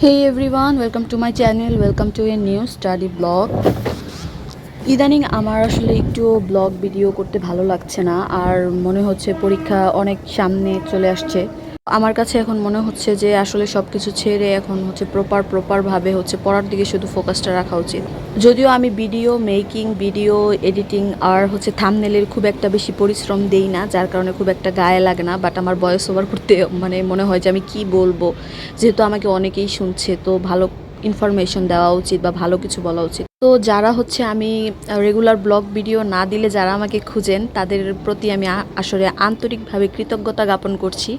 Hey everyone, welcome to my channel, welcome to a new study blog. ইদানিং আমার আসলে একটু ব্লগ ভিডিও করতে ভালো লাগছে না আর মনে হচ্ছে পরীক্ষা অনেক সামনে চলে আসছে আমার কাছে এখন মনে হচ্ছে যে আসলে সব কিছু ছেড়ে এখন হচ্ছে প্রপার প্রপারভাবে হচ্ছে পড়ার দিকে শুধু ফোকাসটা রাখা উচিত। যদিও আমি ভিডিও মেকিং ভিডিও এডিটিং আর হচ্ছে থামনেলের খুব একটা বেশি পরিশ্রম দেই না, যার কারণে খুব একটা গায়ে লাগে না বাট আমার বয়স ওভার করতে মানে মনে হয় যে আমি কি বলব? যেহেতু আমাকে অনেকেই শুনছে, তো ভালো ইনফরমেশন দেওয়া উচিত বা ভালো কিছু বলা উচিত। তো যারা হচ্ছে আমি রেগুলার ব্লগ ভিডিও না দিলে যারা আমাকে খুঁজেন, তাদের প্রতি আমি আসলে আন্তরিকভাবে কৃতজ্ঞতা জ্ঞাপন করছি।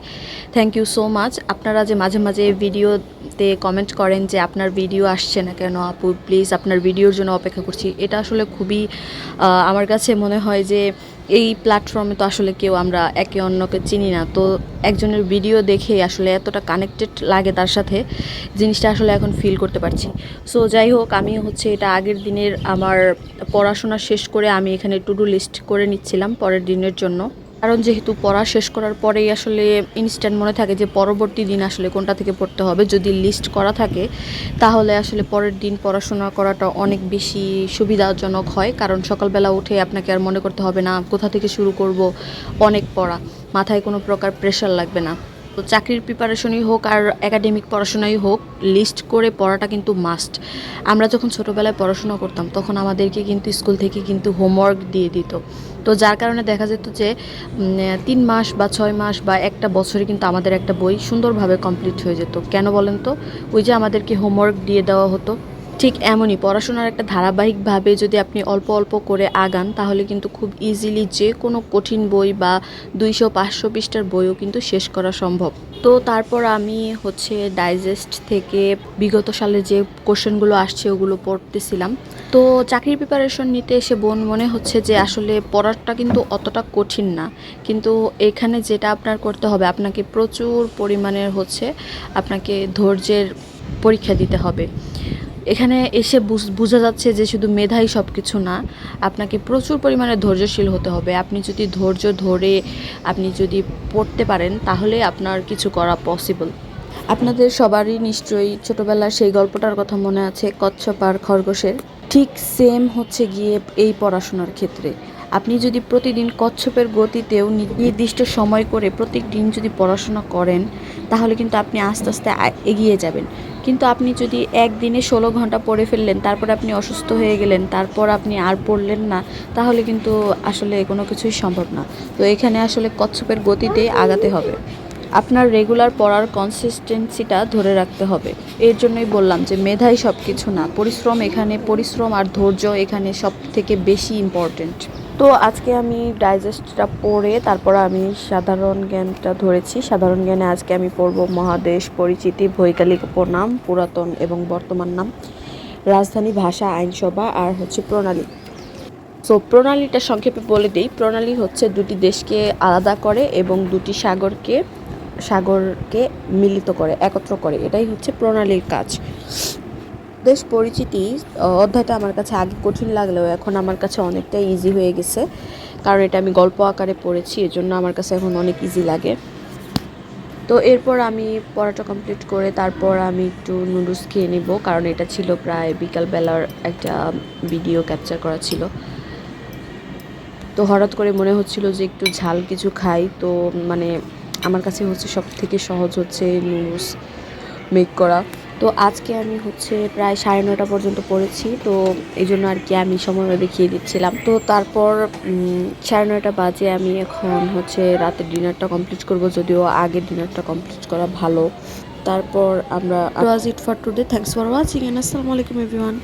থ্যাংক ইউ সো মাচ আপনারা যে মাঝে মাঝে ভিডিওতে কমেন্ট করেন যে আপনার ভিডিও আসছে না কেন আপু? প্লিজ আপনার ভিডিওর জন্য অপেক্ষা করছি। এটা আসলে খুবই আমার কাছে মনে হয় যে এই প্ল্যাটফর্মে তো আসলে কেউ আমরা একে অন্যকে চিনি না। তো একজনের ভিডিও দেখে আসলে এতটা কানেক্টেড লাগে তার সাথে, জিনিসটা আসলে এখন ফিল করতে পারছি। সো যাই হোক, আমি হচ্ছে এটা আগের দিনের আমার পড়াশোনা শেষ করে আমি এখানে টু ডু লিস্ট করে নিচ্ছিলাম পরের দিনের জন্য। কারণ যেহেতু পড়া শেষ করার পরেই আসলে ইনস্ট্যান্ট মনে থাকে যে পরবর্তী দিন আসলে কোনটা থেকে পড়তে হবে। যদি লিস্ট করা থাকে, তাহলে আসলে পরের দিন পড়াশোনা করাটা অনেক বেশি সুবিধাজনক হয়। কারণ সকালবেলা উঠে আপনাকে আর মনে করতে হবে না, কোথা থেকে শুরু করব? অনেক পড়া। মাথায় কোনো প্রকার প্রেশার লাগবে না। তো চাকরির প্রিপারেশনই হোক আর একাডেমিক পড়াশোনাই হোক লিস্ট করে পড়াটা কিন্তু মাস্ট আমরা যখন ছোটোবেলায় পড়াশোনা করতাম, তখন আমাদেরকে কিন্তু স্কুল থেকে কিন্তু হোমওয়ার্ক দিয়ে দিত। তো যার কারণে দেখা যেত যে তিন মাস বা ছয় মাস বা একটা বছরে কিন্তু আমাদের একটা বই সুন্দরভাবে কমপ্লিট হয়ে যেত। কেন বলেন তো? ওই যে আমাদেরকে হোমওয়ার্ক দিয়ে দেওয়া হতো। ঠিক এমনই। পড়াশোনার একটা ধারাবাহিকভাবে যদি আপনি অল্প অল্প করে আগান, তাহলে কিন্তু খুব ইজিলি যে কোনো কঠিন বই বা দুইশো, পাঁচশো পৃষ্ঠার বইও কিন্তু শেষ করা সম্ভব। তো তারপর আমি হচ্ছে ডাইজেস্ট থেকে বিগত সালে যে কোশ্চেনগুলো আসছে, ওগুলো পড়তেছিলাম। তো চাকরির প্রিপারেশন নিতে এসে বোন মনে হচ্ছে যে আসলে পড়াটা কিন্তু অতটা কঠিন না। কিন্তু এখানে যেটা আপনার করতে হবে, আপনাকে প্রচুর পরিমাণের হচ্ছে আপনাকে ধৈর্যের পরীক্ষা দিতে হবে। এখানে এসে বুঝ- যাচ্ছে যে শুধু মেধাই সব কিছু না, আপনাকে প্রচুর পরিমাণে ধৈর্যশীল হতে হবে। আপনি যদি ধৈর্য ধরে আপনি যদি পড়তে পারেন, তাহলে আপনার কিছু করা পসিবল আপনাদের সবারই নিশ্চয়ই ছোটবেলার সেই গল্পটার কথা মনে আছে, কচ্ছপ আর খরগোশের। ঠিক সেম হচ্ছে গিয়ে এই পড়াশোনার ক্ষেত্রে। আপনি যদি প্রতিদিন কচ্ছপের গতিতেও নির্দিষ্ট সময় করে প্রত্যেক দিন যদি পড়াশোনা করেন, তাহলে কিন্তু আপনি আস্তে আস্তে এগিয়ে যাবেন। কিন্তু আপনি যদি একদিনে ষোলো ঘণ্টা পড়ে ফেললেন, তারপর আপনি অসুস্থ হয়ে গেলেন, তারপর আপনি আর পড়লেন না, তাহলে কিন্তু আসলে কোনো কিছুই সম্ভব না। তো এখানে আসলে কচ্ছপের গতিতে আগাতে হবে। আপনার রেগুলার পড়ার কনসিস্টেন্সিটা ধরে রাখতে হবে। এর জন্যই বললাম যে, মেধাই সব কিছু না, পরিশ্রম এখানে, পরিশ্রম আর ধৈর্য এখানে সব থেকে বেশি ইম্পর্টেন্ট তো আজকে আমি ডাইজেস্টটা পড়ে তারপর আমি সাধারণ জ্ঞানটা ধরেছি। সাধারণ জ্ঞানে আজকে আমি পড়ব মহাদেশ পরিচিতি ভৈকালিক উপনাম পুরাতন এবং বর্তমান নাম, রাজধানী ভাষা, আইনসভা আর হচ্ছে প্রণালী। সো প্রণালীটা সংক্ষেপে বলে দিই। প্রণালী হচ্ছে দুটি দেশকে আলাদা করে এবং দুটি সাগরকে সাগরকে মিলিত করে, একত্র করে। এটাই হচ্ছে প্রণালীর কাজ। দেশ পরিচিতি অধ্যায়টা আমার কাছে আগে কঠিন লাগলেও এখন আমার কাছে অনেকটা ইজি হয়ে গেছে। কারণ এটা আমি গল্প আকারে পড়েছি, এজন্য আমার কাছে এখন অনেক ইজি লাগে। তো এরপর আমি পড়াটা কমপ্লিট করে তারপর আমি একটু নুডলস খেয়ে নিব, কারণ এটা ছিল প্রায় বিকালবেলার একটা ভিডিও ক্যাপচার করা ছিল। তো হঠাৎ করে মনে হচ্ছিল যে একটু ঝাল কিছু খাই, তো মানে আমার কাছে হচ্ছে সব থেকে সহজ হচ্ছে নুডলস মেক করা। তো আজকে আমি হচ্ছে প্রায় সাড়ে নটা পর্যন্ত পড়েছি, তো এই জন্য আর কি আমি সময় দেখিয়ে দিচ্ছিলাম। তো তারপর সাড়ে নয়টা বাজে আমি এখন হচ্ছে রাতের ডিনারটা কমপ্লিট করব, যদিও আগের ডিনারটা কমপ্লিট করা ভালো। তারপর আমরা it for today thanks for watching আসসালামু আলাইকুম এভরিওয়ান